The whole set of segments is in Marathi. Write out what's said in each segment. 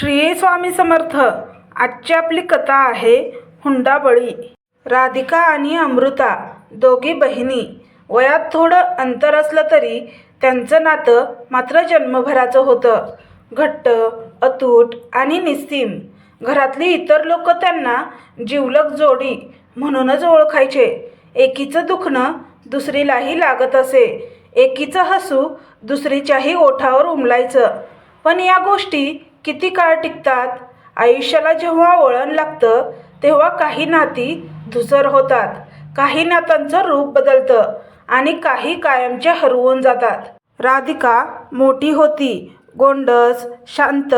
श्री स्वामी समर्थ आजची आपली कथा आहे हुंडाबळी. राधिका आणि अमृता दोघी बहिणी. वयात थोडं अंतर असलं तरी त्यांचं नातं मात्र जन्मभराचं होतं. घट्ट अतूट आणि निस्तीम घरातली इतर लोक त्यांना जिवलग जोडी म्हणूनच ओळखायचे. एकीचं दुखणं दुसरीलाही लागत असे. एकीचं हसू दुसरीच्याही ओठावर उमलायचं. पण या गोष्टी किती काळ टिकतात? आयुष्याला जेव्हा वळण लागतं तेव्हा काही नाती धुसर होतात. काही नात्यांचं रूप बदलतं आणि काही कायमचे हरवून जातात. राधिका मोठी होती गोंडस शांत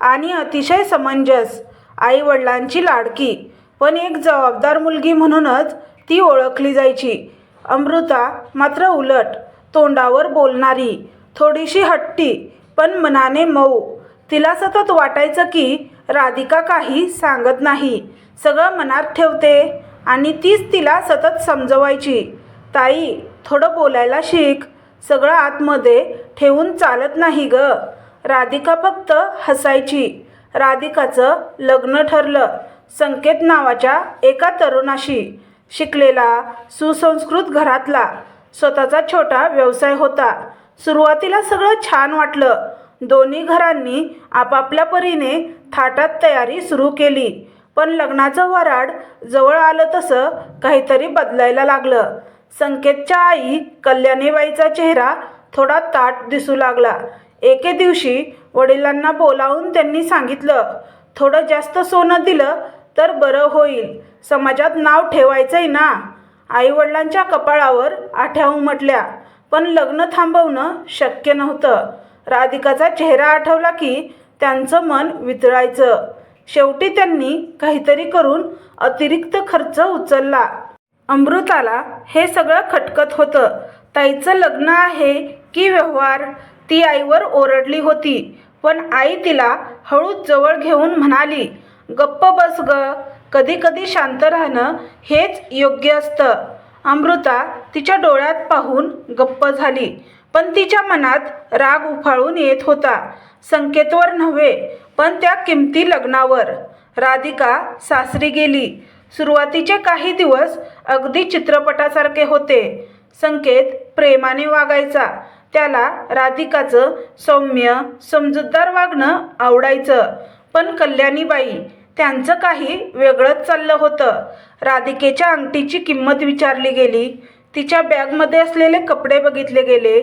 आणि अतिशय समंजस आईवडिलांची लाडकी. पण एक जबाबदार मुलगी म्हणूनच ती ओळखली जायची. अमृता मात्र उलट तोंडावर बोलणारी थोडीशी हट्टी पण मनाने मऊ. तिला सतत वाटायचं की राधिका काही सांगत नाही. सगळं मनात ठेवते आणि तीच तिला सतत समजवायची. ताई थोडं बोलायला शिक. सगळं आतमध्ये ठेवून चालत नाही ग. राधिका फक्त हसायची. राधिकाचं लग्न ठरलं. संकेत नावाच्या एका तरुणाशी. शिकलेला सुसंस्कृत घरातला. स्वतःचा छोटा व्यवसाय होता. सुरुवातीला सगळं छान वाटलं. दोन्ही घरांनी आपापल्या परीने थाटात तयारी सुरू केली. पण लग्नाचं वराड जवळ आलं तसं काहीतरी बदलायला लागलं. संकेतच्या आई कल्याणीबाईचा चेहरा थोडा ताट दिसू लागला. एके दिवशी वडिलांना बोलावून त्यांनी सांगितलं थोडं जास्त सोनं दिलं तर बरं होईल. समाजात नाव ठेवायचंय ना. आईवडिलांच्या कपाळावर आठ्या उमटल्या. पण लग्न थांबवणं शक्य नव्हतं. राधिकाचा चेहरा आठवला की त्यांचं मन वितळायचं. शेवटी त्यांनी काहीतरी करून अतिरिक्त खर्च उचलला. अमृताला हे सगळं खटकत होतं. ताईचं लग्न आहे की व्यवहार? ती आईवर ओरडली होती पण आई तिला हळूच जवळ घेऊन म्हणाली गप्प बस ग. कधी कधी शांत राहणं हेच योग्य असतं. अमृता तिच्या डोळ्यात पाहून गप्प झाली. पण तिच्या मनात राग उफाळून येत होता. संकेतवर नव्हे पण त्या किमती लग्नावर. राधिका सासरी गेली. सुरुवातीचे काही दिवस अगदी चित्रपटासारखे होते. संकेत प्रेमाने वागायचा. त्याला राधिकाचं सौम्य समजूतदार वागणं आवडायचं. पण कल्याणीबाई त्यांचं काही वेगळंच चाललं होतं. राधिकेच्या अंगठीची किंमत विचारली गेली. तिच्या बॅगमध्ये असलेले कपडे बघितले गेले.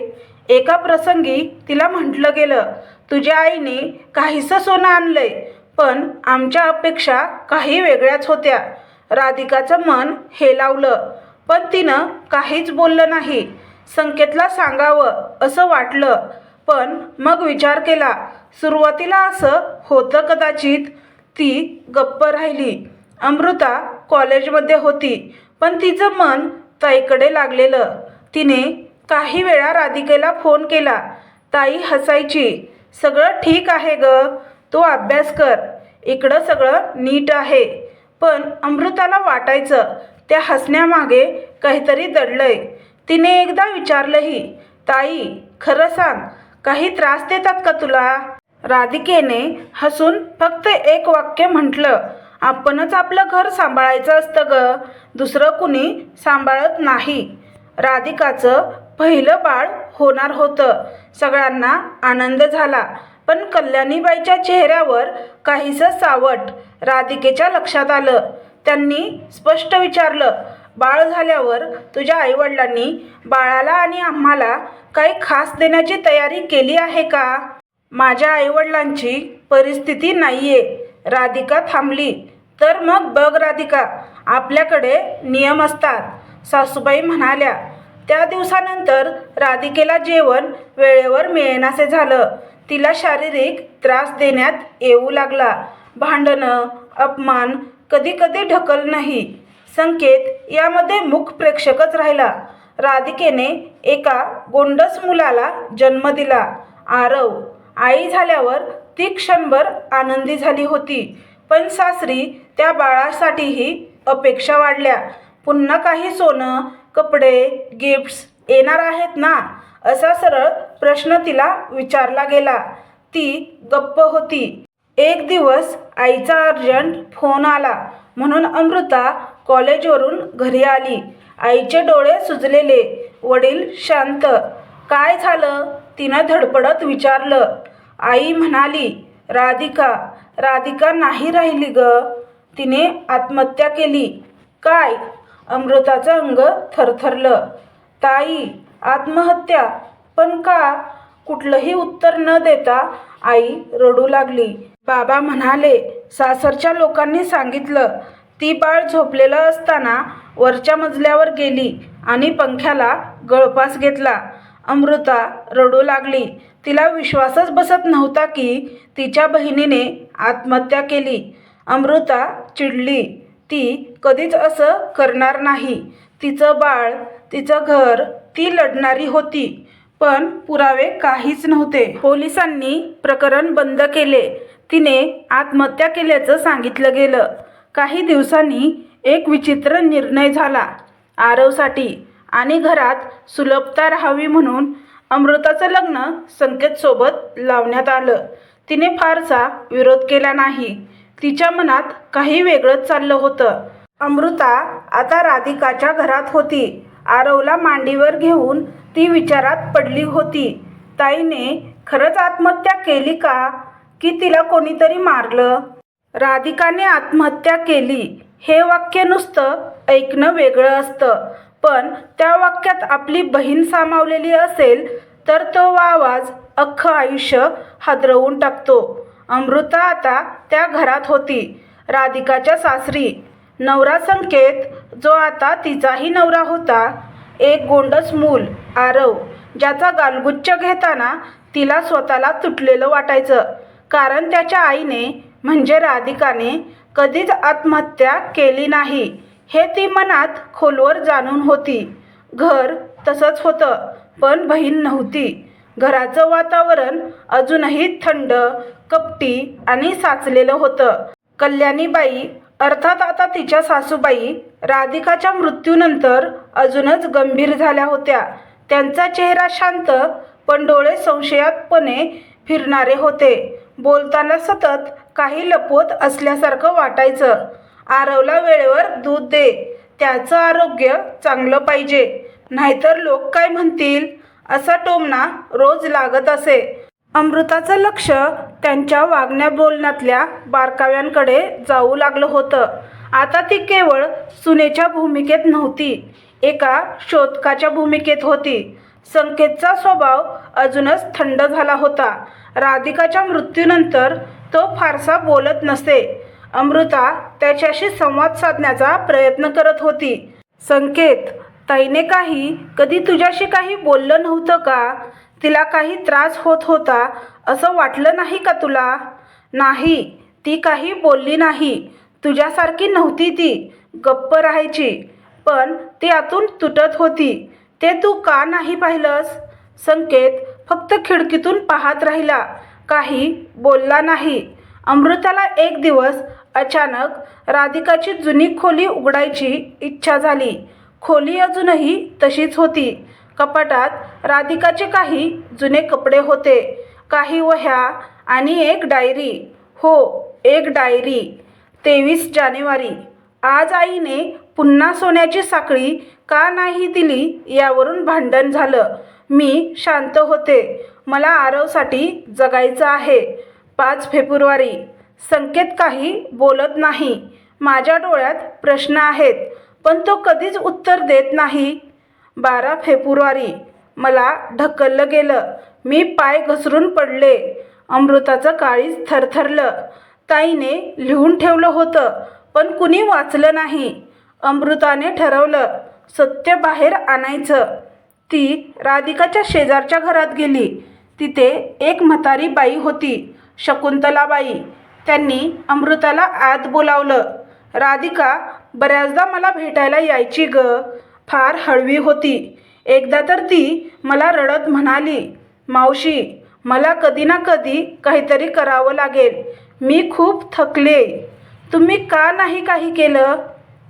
एका प्रसंगी तिला म्हटलं गेलं तुझ्या आईने काहीसं सोनं आणलंय पण आमच्या अपेक्षा काही वेगळ्याच होत्या राधिकाचं मन हेलावलं पण तिनं काहीच बोललं नाही. संकेतला सांगावं असं वाटलं पण मग विचार केला सुरुवातीला असं होतं कदाचित ती गप्प राहिली. अमृता कॉलेजमध्ये होती पण तिचं मन ताईकडे लागलेलं. तिने काही वेळा राधिकेला फोन केला. ताई हसायची. सगळं ठीक आहे ग. तू अभ्यास कर. इकडं सगळं नीट आहे. पण अमृताला वाटायचं त्या हसण्यामागे काहीतरी दडलंय. तिने एकदा विचारलंही ताई खरं सांग काही त्रास देतात का तुला? राधिकेने हसून फक्त एक वाक्य म्हटलं आपणच आपलं घर सांभाळायचं असतं ग. दुसरं कुणी सांभाळत नाही. राधिकाचं पहिलं बाळ होणार होतं. सगळ्यांना आनंद झाला. पण कल्याणीबाईच्या चेहऱ्यावर काहीसं सावट राधिकेच्या लक्षात आलं. त्यांनी स्पष्ट विचारलं बाळ झाल्यावर तुझ्या आईवडिलांनी बाळाला आणि आम्हाला काही खास देण्याची तयारी केली आहे का? माझ्या आईवडिलांची परिस्थिती नाही आहे राधिका थांबली. तर मग बघ राधिका आपल्याकडे नियम असतात. सासूबाई म्हणाल्या त्या दिवसानंतर राधिकेला जेवण वेळेवर मिळेनासे झालं. तिला शारीरिक त्रास देण्यात येऊ लागला. भांडणं अपमान कधी कधी ढकल नाही. संकेत यामध्ये मुख प्रेक्षकच राहिला. राधिकेने एका गोंडस मुलाला जन्म दिला. आरव आई झाल्यावर ती क्षणभर आनंदी झाली होती. पण सासरी त्या बाळासाठीही अपेक्षा वाढल्या. पुन्हा काही सोनं कपडे गिफ्ट्स येणार आहेत ना? असा सरळ प्रश्न तिला विचारला गेला. ती गप्प होती. एक दिवस आईचा अर्जंट फोन आला. म्हणून अमृता कॉलेजवरून घरी आली. आईचे डोळे सुजलेले. वडील शांत. काय झालं? तिनं धडपडत विचारलं. आई म्हणाली राधिका राधिका नाही राहिली ग. तिने आत्महत्या केली. काय? अमृताचं अंग थरथरलं. ताई आत्महत्या? पण का? कुठलंही उत्तर न देता आई रडू लागली. बाबा म्हणाले सासरच्या लोकांनी सांगितलं. ती बाळ झोपलेलं असताना वरच्या मजल्यावर गेली आणि पंख्याला गळफास घेतला. अमृता रडू लागली. तिला विश्वासच बसत नव्हता की तिच्या बहिणीने आत्महत्या केली. अमृता चिडली. ती कधीच असं करणार नाही. तिचं बाळ तिचं घर ती लढणारी होती. पण पुरावे काहीच नव्हते. पोलिसांनी प्रकरण बंद केले. तिने आत्महत्या केल्याचं सांगितलं गेलं. काही दिवसांनी एक विचित्र निर्णय झाला. आरवसाठी आणि घरात सुलभता राहावी म्हणून अमृताचं लग्न संकेतसोबत लावण्यात आलं. तिने फारसा विरोध केला नाही. तिच्या मनात काही वेगळंच चाललं होतं. अमृता आता राधिकाच्या घरात होती. आरवला मांडीवर घेऊन ती विचारात पडली होती. ताईने खरंच आत्महत्या केली का? की तिला कोणीतरी मारलं? राधिकाने आत्महत्या केली. हे वाक्य नुसतं ऐकणं वेगळं असतं. पण त्या वाक्यात आपली बहीण सामावलेली असेल तर तो आवाज अख्खं आयुष्य हादरवून टाकतो. अमृता आता त्या घरात होती राधिकाच्या सासरी. नवरा संकेत जो आता तिचाही नवरा होता. एक गोंडस मूल आरव ज्याचा गालगुच्छ घेताना तिला स्वतःला तुटलेलं वाटायचं. कारण त्याच्या आईने म्हणजे राधिकाने कधीच आत्महत्या केली नाही. हे ती मनात खोलवर जाणून होती. घर तसंच होतं पण बहीण नव्हती. घराचं वातावरण अजूनही थंड कपटी आणि साचलेलं होतं. कल्याणीबाई अर्थात आता तिच्या सासूबाई राधिकाच्या मृत्यूनंतर अजूनच गंभीर झाल्या होत्या. त्यांचा चेहरा शांत पण डोळे संशयातपणे फिरणारे होते. बोलताना सतत काही लपवत असल्यासारखं वाटायचं. आरवला वेळेवर दूध दे. त्याचं आरोग्य चांगलं पाहिजे. नाहीतर लोक काय म्हणतील? असा टोमणा रोज लागत असे. अमृताचं लक्ष त्यांच्या वागण्या बोलण्यातल्या बारकाव्यांकडे जाऊ लागलं होतं. आता ती केवळ सुनेच्या भूमिकेत नव्हती. एका शोधकाच्या भूमिकेत होती. संकेतचा स्वभाव अजूनच थंड झाला होता. राधिकाच्या मृत्यूनंतर तो फारसा बोलत नसे. अमृता त्याच्याशी संवाद साधण्याचा प्रयत्न करत होती. संकेत ताईने काही कधी तुझ्याशी काही बोललं नव्हतं का? तिला काही त्रास होत होता असं वाटलं नाही का तुला? नाही ती काही बोलली नाही. तुझ्यासारखी नव्हती ती गप्प राहायची. पण ती आतून तुटत होती. ते तू का नाही पाहिलंस? संकेत फक्त खिडकीतून पाहत राहिला. काही बोलला नाही. अमृताला एक दिवस अचानक राधिकाची जुनी खोली उघडायची इच्छा झाली. खोली अजूनही तशीच होती. कपाटात राधिकाचे काही जुने कपडे होते. काही वह्या आणि एक डायरी. हो एक डायरी. तेवीस जानेवारी. आज आईने पुन्हा सोन्याची साखळी का नाही दिली यावरून भांडण झालं. मी शांत होते. मला आरवसाठी जगायचं आहे. पाच फेब्रुवारी. संकेत काही बोलत नाही. माझ्या डोळ्यात प्रश्न आहेत पण तो कधीच उत्तर देत नाही. बारा फेब्रुवारी. मला ढकललं गेलं. मी पाय घसरून पडले. अमृताचं काळीज थरथरलं. ताईने लिहून ठेवलं होतं पण कुणी वाचलं नाही. अमृताने ठरवलं सत्य बाहेर आणायचं. ती राधिकाच्या शेजारच्या घरात गेली. तिथे एक म्हातारी बाई होती. शकुंतलाबाई. त्यांनी अमृताला आत बोलावलं. राधिका बऱ्याचदा मला भेटायला यायची ग. फार हळवी होती. एकदा तर ती मला रडत म्हणाली मावशी मला कधी ना कधी काहीतरी करावं लागेल. मी खूप थकले. तुम्ही का नाही काही केलं?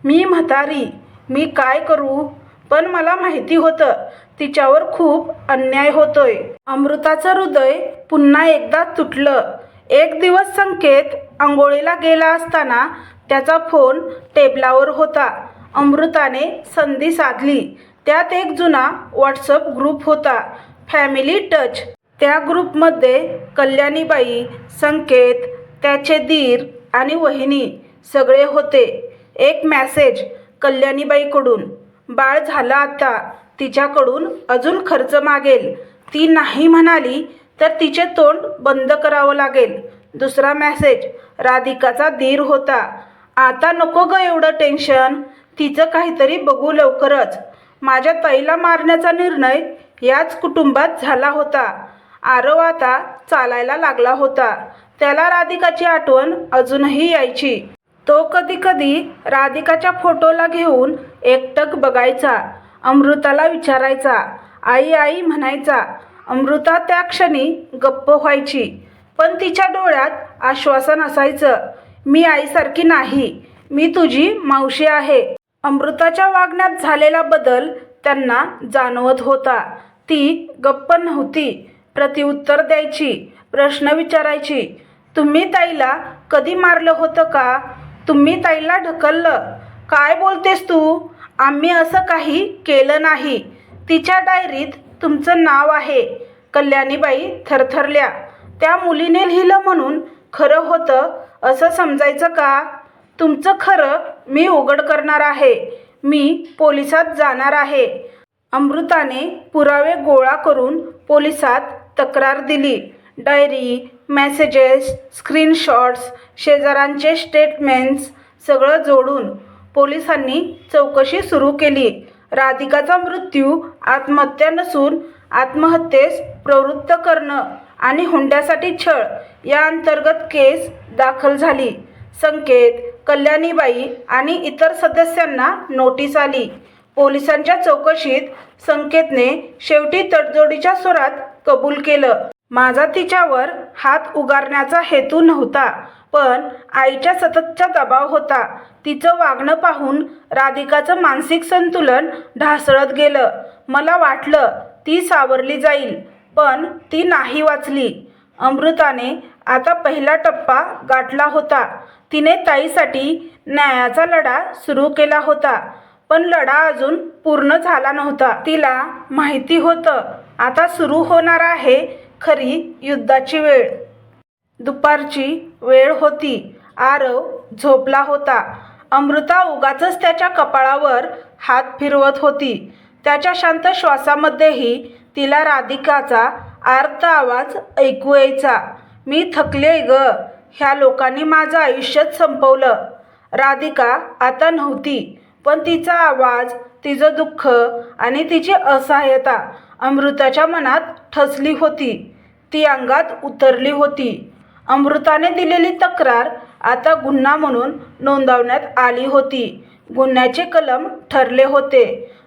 मी म्हातारी. मी काय करू? पण मला माहिती होतं तिच्यावर खूप अन्याय होतोय. अमृताचं हृदय पुन्हा एकदा तुटलं. एक दिवस संकेत आंघोळीला गेला असताना त्याचा फोन टेबलावर होता. अमृताने संधी साधली. त्यात एक जुना व्हॉट्सअप ग्रुप होता. Family touch. त्या ग्रुपमध्ये कल्याणीबाई संकेत त्याचे दीर आणि वहिनी सगळे होते. एक मॅसेज कल्याणीबाईकडून. बाळ झालं आता. तिच्याकडून अजून खर्च मागेल. ती नाही म्हणाली तर तिचे तोंड बंद करावं लागेल. दुसरा मॅसेज राधिकाचा धीर होता. आता नको ग एवढं टेन्शन तिचं काहीतरी बघू लवकरच. माझ्या ताईला मारण्याचा निर्णय याच कुटुंबात झाला होता. आरव आता चालायला लागला होता. त्याला राधिकाची आठवण अजूनही यायची. तो कधी कधी राधिकाच्या फोटोला घेऊन एकटक बघायचा अमृताला विचारायचा आई आई म्हणायचा अमृता त्या क्षणी गप्प व्हायची पण तिच्या डोळ्यात आश्वासन असायचं मी आईसारखी नाही मी तुझी मावशी आहे. अमृताच्या वागण्यात झालेला बदल त्यांना जाणवत होता. ती गप्प नव्हती प्रतिउत्तर द्यायची प्रश्न विचारायची तुम्ही ताईला कधी मारलं होतं का? तुम्ही ताईला ढकललं? काय बोलतेस तू? आम्ही असं काही केलं नाही. तिच्या डायरीत तुमचं नाव आहे. कल्याणीबाई थरथरल्या. त्या मुलीने लिहिलं म्हणून खरं होतं असं समजायचं का? तुमचं खरं मी उघड करणार आहे. मी पोलिसात जाणार आहे. अमृताने पुरावे गोळा करून पोलिसात तक्रार दिली. डायरी मेसेजेस स्क्रीनशॉट्स शेजाऱ्यांचे स्टेटमेंट्स सगळं जोडून पोलिसांनी चौकशी सुरू केली. राधिकाचा मृत्यू आत्महत्या नसून आत्महत्येस प्रवृत्त करणं आणि हुंड्यासाठी छळ या अंतर्गत केस दाखल झाली. संकेत कल्याणीबाई आणि इतर सदस्यांना नोटीस आली. पोलिसांच्या चौकशीत संकेतने शेवटी तडजोडीच्या स्वरात कबूल केलं. माझा तिच्यावर हात उगारण्याचा हेतू नव्हता. पण आईच्या सततचा दबाव होता. तिचं वागणं पाहून राधिकाचं मानसिक संतुलन ढासळत गेलं. मला वाटलं ती सावरली जाईल पण ती नाही वाचली. अमृताने आता पहिला टप्पा गाठला होता. तिने ताईसाठी न्यायाचा लढा सुरू केला होता पण लढा अजून पूर्ण झाला नव्हता. तिला माहिती होतं आता सुरू होणार आहे खरी युद्धाची वेळ. दुपारची वेळ होती. आरव झोपला होता. अमृता उगाचच त्याच्या कपाळावर हात फिरवत होती. त्याच्या शांत श्वासामध्येही तिला राधिकाचा आर्त आवाज ऐकू यायचा. मी थकले ग. ह्या लोकांनी माझं आयुष्यच संपवलं राधिका आता नव्हती पण तिचा आवाज तिचं दुःख आणि तिची असहाय्यता अमृताच्या मनात ठसली होती. ती अंगात उतरली होती. अमृताने दिलेली तक्रार आता गुन्हा म्हणून नोंदवण्यात आली होती. गुन्ह्याचे कलम ठरले होते.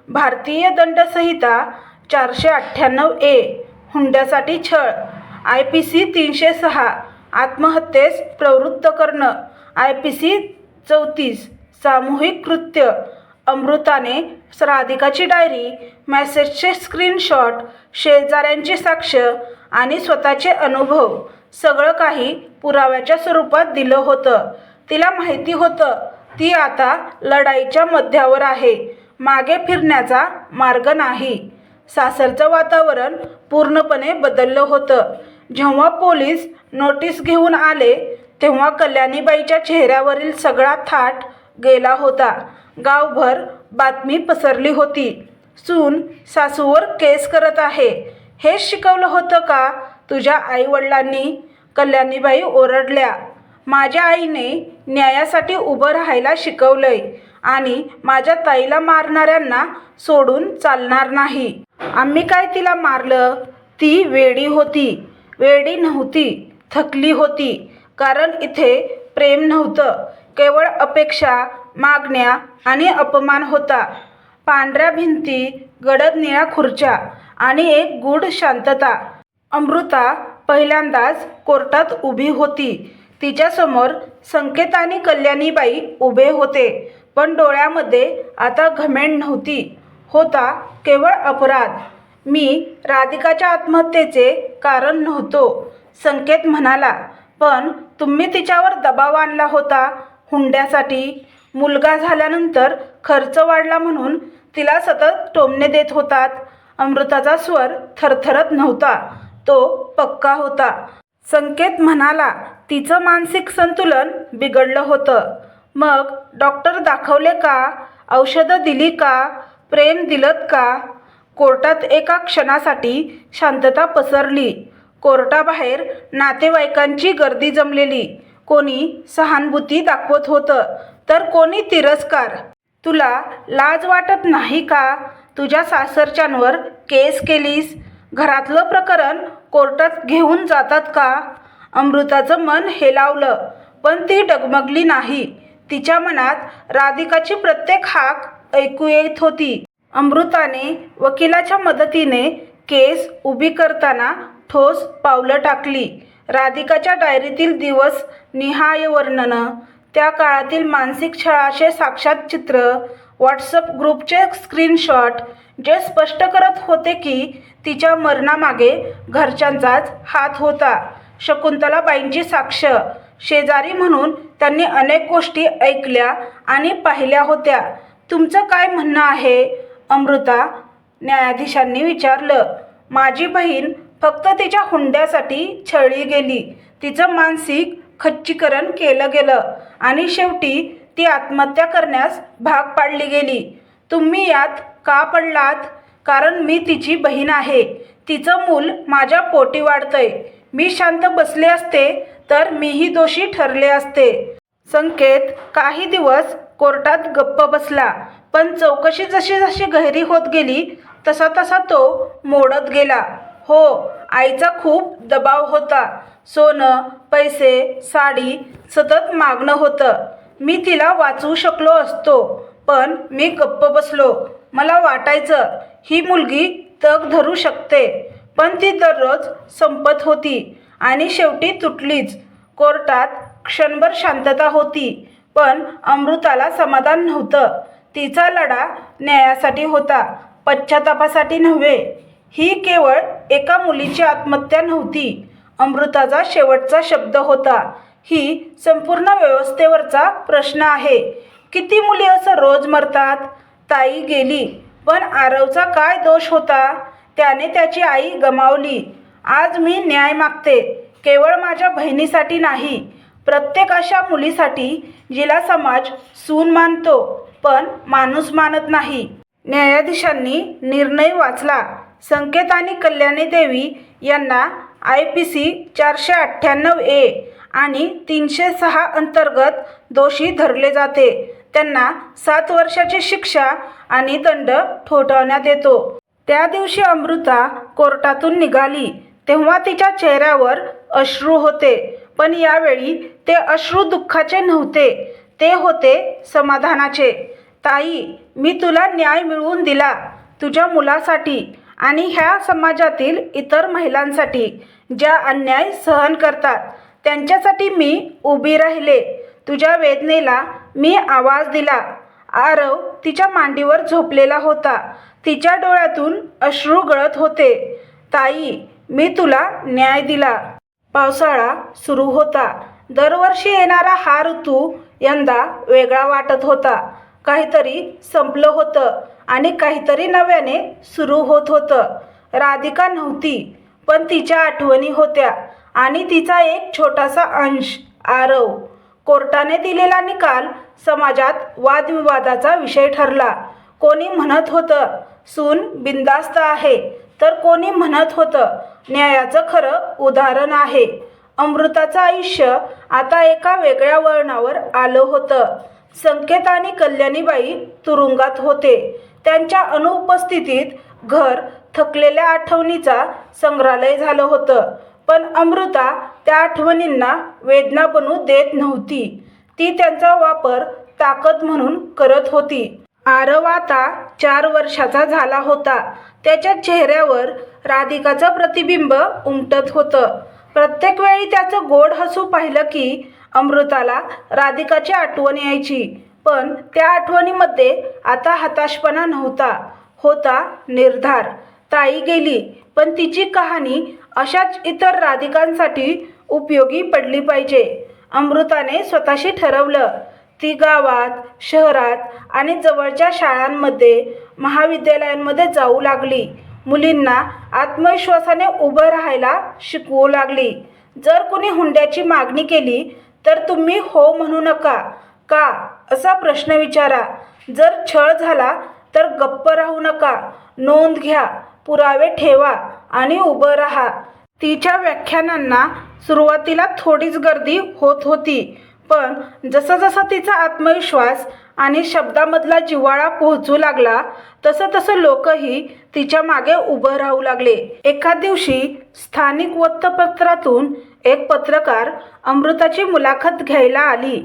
भारतीय दंडसंहिता चारशे अठ्ठ्याण्णव ए हुंड्यासाठी छळ आय पी सी तीनशे सहा आत्महत्येस प्रवृत्त करणं आय पी सी चौतीस सामूहिक कृत्य अमृताने राधिकाची डायरी मॅसेजचे स्क्रीनशॉट शेजाऱ्यांची साक्ष आणि स्वतःचे अनुभव सगळं काही पुराव्याच्या स्वरूपात दिलं होतं. तिला माहिती होतं ती आता लढाईच्या मध्यावर आहे. मागे फिरण्याचा मार्ग नाही. सासरचं वातावरण पूर्णपणे बदललं होतं. जेव्हा पोलीस नोटीस घेऊन आले तेव्हा कल्याणीबाईच्या चेहऱ्यावरील सगळा थाट गेला होता. गावभर बातमी पसरली होती. सून सासूवर केस करत आहे. हेच शिकवलं होतं का? तुझ्या आईवडिलांनी? कल्याणीबाई ओरडल्या. माझ्या आईने न्यायासाठी उभं राहायला शिकवलंय आणि माझ्या ताईला मारणाऱ्यांना सोडून चालणार नाही. आम्ही काय तिला मारलं? ती वेडी होती. वेडी नव्हती. थकली होती. कारण इथे प्रेम नव्हतं. केवळ अपेक्षा मागण्या आणि अपमान होता. पांढऱ्या भिंती गडद निळ्या खुर्च्या आणि एक गूढ शांतता. अमृता पहिल्यांदाच कोर्टात उभी होती. तिच्यासमोर संकेत आणि कल्याणीबाई उभे होते पण डोळ्यामध्ये आता घमेंड नव्हती. होता केवळ अपराध. मी राधिकाच्या आत्महत्येचे कारण नव्हतो संकेत म्हणाला. पण तुम्ही तिच्यावर दबाव आणला होता? हुंड्यासाठी. मुलगा झाल्यानंतर खर्च वाढला म्हणून तिला सतत टोमणे देत होतात. अमृताचा स्वर थरथरत नव्हता. तो पक्का होता. संकेत म्हणाला तिचं मानसिक संतुलन बिघडलं होतं. मग डॉक्टर दाखवले का? औषधं दिली का? प्रेम दिलत का? कोर्टात एका क्षणासाठी शांतता पसरली. कोर्टाबाहेर नातेवाईकांची गर्दी जमलेली. कोणी सहानुभूती दाखवत होतं. तर कोणी तिरस्कार. तुला लाज वाटत नाही का? तुझ्या सासरच्यांवर केस केलीस? घरातलं प्रकरण कोर्टात घेऊन जातात का? अमृताचं मन हेलावलं पण ती डगमगली नाही. तिच्या मनात राधिकाची प्रत्येक हाक ऐकू येत होती. अमृताने वकिलाच्या मदतीने केस उभी करताना ठोस पावलं टाकली. राधिकाच्या डायरीतील दिवस निहाय वर्णनं त्या काळातील मानसिक छळाचे साक्षात चित्र व्हॉट्सअप ग्रुपचे स्क्रीनशॉट जे स्पष्ट करत होते की तिच्या मरणामागे घरच्यांचाच हात होता. शकुंतलाबाईंची साक्ष. शेजारी म्हणून त्यांनी अनेक गोष्टी ऐकल्या आणि पाहिल्या होत्या. तुमचं काय म्हणणं आहे? अमृता न्यायाधीशांनी विचारलं. माझी बहीण फक्त तिच्या हुंड्यासाठी छळली गेली. तिचं मानसिक खच्चीकरण केलं गेलं. आणि शेवटी ती आत्महत्या करण्यास भाग पाडली गेली. तुम्ही यात का पडलात? कारण मी तिची बहीण आहे. तिचं मूल माझ्या पोटी वाढतंय. मी शांत बसले असते तर मीही दोषी ठरले असते. संकेत काही दिवस कोर्टात गप्प बसला पण चौकशी जशी जशी गहरी होत गेली तसा तसा तो मोडत गेला. हो आईचा खूप दबाव होता. सोनं पैसे साडी सतत मागणं होतं. मी तिला वाचवू शकलो असतो पण मी गप्प बसलो. मला वाटायचं ही मुलगी तग धरू शकते पण ती दररोज संपत होती आणि शेवटी तुटलीच. कोर्टात क्षणभर शांतता होती पण अमृताला समाधान नव्हतं. तिचा लढा न्यायासाठी होता पश्चातापासाठी नव्हे. ही केवळ एका मुलीची आत्महत्या नव्हती. अमृताचा शेवटचा शब्द होता. ही संपूर्ण व्यवस्थेवरचा प्रश्न आहे. किती मुली असं रोज मरतात? ताई गेली. पण आरवचा काय दोष होता? त्याने त्याची आई गमावली. आज मी न्याय मागते. केवळ माझ्या बहिणीसाठी नाही. प्रत्येक अशा मुलीसाठी जिला समाज सून मानतो पण माणूस मानत नाही. न्यायाधीशांनी निर्णय वाचला. संकेत आणि कल्याणी देवी यांना आय पी सी चारशे अठ्ठ्याण्णव ए आणि तीनशे सहा अंतर्गत दोषी धरले जाते. त्यांना सात वर्षाची शिक्षा आणि दंड ठोठावण्यात येतो. त्या दिवशी अमृता कोर्टातून निघाली. तेव्हा तिच्या चेहऱ्यावर अश्रू होते. पण यावेळी ते अश्रू दुःखाचे नव्हते. ते होते समाधानाचे. ताई मी तुला न्याय मिळवून दिला. तुझ्या मुलासाठी आणि ह्या समाजातील इतर महिलांसाठी ज्या अन्याय सहन करतात त्यांच्यासाठी मी उभी राहिले. तुझ्या वेदनेला मी आवाज दिला. आरव तिच्या मांडीवर झोपलेला होता. तिच्या डोळ्यातून अश्रू गळत होते. ताई मी तुला न्याय दिला. पावसाळा सुरू होता. दरवर्षी येणारा हा ऋतू यंदा वेगळा वाटत होता. काहीतरी संपलं होतं आणि काहीतरी नव्याने सुरू होत होतं. राधिका नव्हती पण तिच्या आठवणी होत्या. आणि तिचा एक छोटासा अंश आरव. कोर्टाने दिलेला निकाल समाजात वादविवादाचा विषय ठरला. कोणी म्हणत होतं सून बिंदास्त आहे तर कोणी म्हणत होतं न्यायाचं खरं उदाहरण आहे. अमृताचं आयुष्य आता एका वेगळ्या वळणावर आलं होतं. संकेत आणि कल्याणीबाई तुरुंगात होते. त्यांच्या अनुपस्थितीत घर थकलेल्या आठवणीचा संग्रहालय झालं होतं. पण अमृता त्या आठवणींना वेदना बनू देत नव्हती. ती त्यांचा वापर ताकद म्हणून करत होती. आरव आता चार वर्षाचा झाला होता. त्याच्या चेहऱ्यावर राधिकाचं प्रतिबिंब उमटत होतं. प्रत्येक वेळी त्याचं गोड हसू पाहिलं की अमृताला राधिकाची आठवण यायची. पण त्या आठवणीमध्ये आता हताशपणा नव्हता. होता निर्धार. ताई गेली पण तिची कहाणी अशाच इतर राधिकांसाठी उपयोगी पडली पाहिजे. अमृताने स्वतःशी ठरवलं ती गावात शहरात आणि जवळच्या शाळांमध्ये महाविद्यालयांमध्ये जाऊ लागली. मुलींना आत्मविश्वासाने उभं राहायला शिकवू लागली. जर कुणी हुंड्याची मागणी केली तर तुम्ही हो म्हणू नका. का? असा प्रश्न विचारा. जर छळ झाला तर गप्प राहू नका. नोंद घ्या. पुरावे ठेवा आणि उभं राहा. तिच्या व्याख्यानांना सुरुवातीला थोडीच गर्दी होत होती पण जसं जसं तिचा आत्मविश्वास आणि शब्दामधला जिव्हाळा पोहोचू लागला तसं तसं लोकही तिच्यामागे उभं राहू लागले. एका दिवशी स्थानिक वृत्तपत्रातून एक पत्रकार अमृताची मुलाखत घ्यायला आली.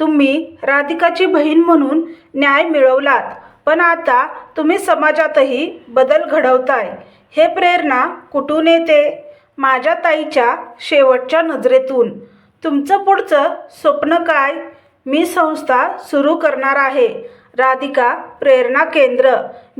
तुम्ही राधिकाची बहीण म्हणून न्याय मिळवलात. पण आता तुम्ही समाजातही बदल घडवताय. हे प्रेरणा कुठून येते? माझ्या ताईच्या शेवटच्या नजरेतून. तुमचं पुढचं स्वप्न काय? मी संस्था सुरू करणार आहे. राधिका प्रेरणा केंद्र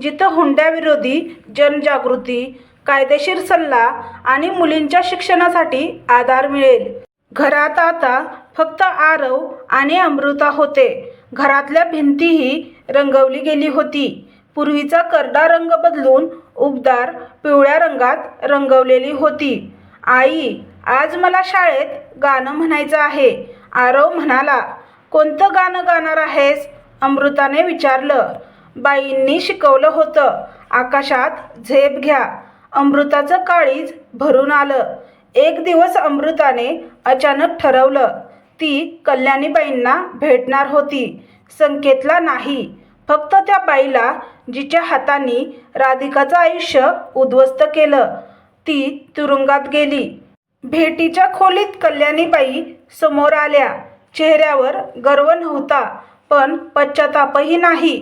जिथं हुंड्याविरोधी जनजागृती कायदेशीर सल्ला आणि मुलींच्या शिक्षणासाठी आधार मिळेल. घरात आता फक्त आरव आणि अमृता होते. घरातल्या भिंतीही रंगवली गेली होती. पूर्वीचा करडा रंग बदलून उबदार पिवळ्या रंगात रंगवलेली होती. आई आज मला शाळेत गाणं म्हणायचं आहे. आरव म्हणाला कोणतं गाणं गाणार आहेस? अमृताने विचारलं. बाईंनी शिकवलं होतं. आकाशात झेप घ्या. अमृताचं काळीज भरून आलं. एक दिवस अमृताने अचानक ठरवलं ती कल्याणीबाईंना भेटणार होती. संकेतला नाही. फक्त त्या बाईला जिच्या हाताने राधिकाचं आयुष्य उद्ध्वस्त केलं ती तुरुंगात गेली. भेटीच्या खोलीत कल्याणीबाई समोर आल्या. चेहऱ्यावर गर्व नव्हता पण पश्चातापही नाही.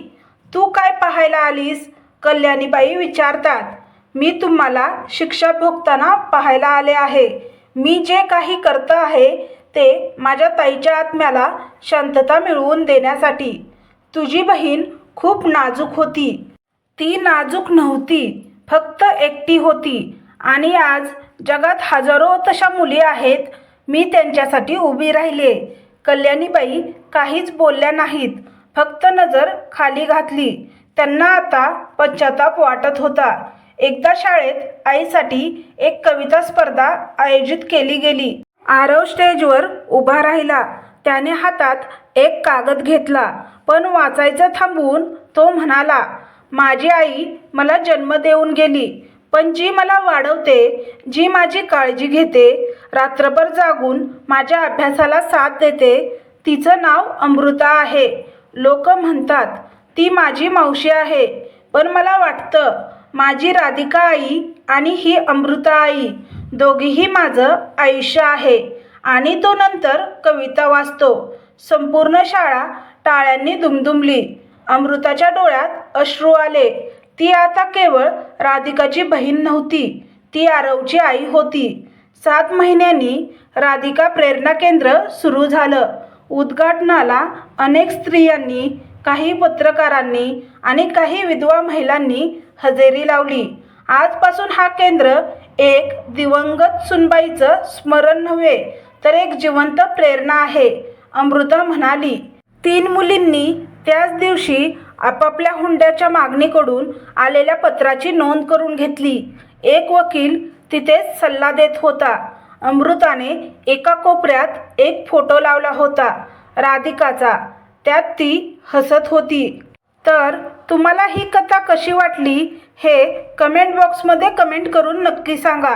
तू काय पाहायला आलीस? कल्याणीबाई विचारतात. मी तुम्हाला शिक्षा भोगताना पाहायला आले आहे. मी जे काही करत आहे ते माझ्या ताईच्या आत्म्याला शांतता मिळवून देण्यासाठी. तुझी बहीण खूप नाजूक होती. ती नाजूक नव्हती फक्त एकटी होती. आणि आज जगात हजारो तशा मुली आहेत मी त्यांच्यासाठी उभी राहिले. कल्याणीबाई काहीच बोलल्या नाहीत फक्त नजर खाली घातली. त्यांना आता पश्चाताप वाटत होता. एकदा शाळेत आईसाठी एक कविता स्पर्धा आयोजित केली गेली. आरव स्टेजवर उभा राहिला. त्याने हातात एक कागद घेतला. पण वाचायचं थांबवून तो म्हणाला माझी आई मला जन्म देऊन गेली पण जी मला वाढवते जी माझी काळजी घेते रात्रभर जागून माझ्या अभ्यासाला साथ देते तिचं नाव अमृता आहे. लोक म्हणतात ती माझी मावशी आहे पण मला वाटतं माझी राधिका आई आणि ही अमृता आई दोघीही माझं आयुष्य आहे. आणि तो नंतर कविता वाचतो. संपूर्ण शाळा टाळ्यांनी दुमदुमली. अमृताच्या डोळ्यात अश्रू आले. ती आता केवळ राधिकाची बहीण नव्हती. ती आरवची आई होती. सात महिन्यांनी राधिका प्रेरणा केंद्र सुरू झालं. उद्घाटनाला अनेक स्त्रियांनी काही पत्रकारांनी आणि काही विधवा महिलांनी हजेरी लावली. आजपासून हा केंद्र एक दिवंगत सुनबाईचं स्मरण नव्हे तर एक जिवंत प्रेरणा आहे अमृता म्हणाली. तीन मुलींनी त्याच दिवशी आपापल्या हुंड्याच्या मागणीकडून आलेल्या पत्राची नोंद करून घेतली. एक वकील तिथेच सल्ला देत होता. अमृताने एका कोपऱ्यात एक फोटो लावला होता राधिकाचा. त्यात ती हसत होती. तर तुम्हाला ही कथा कशी वाटली हे कमेंट बॉक्समध्ये कमेंट करून नक्की सांगा.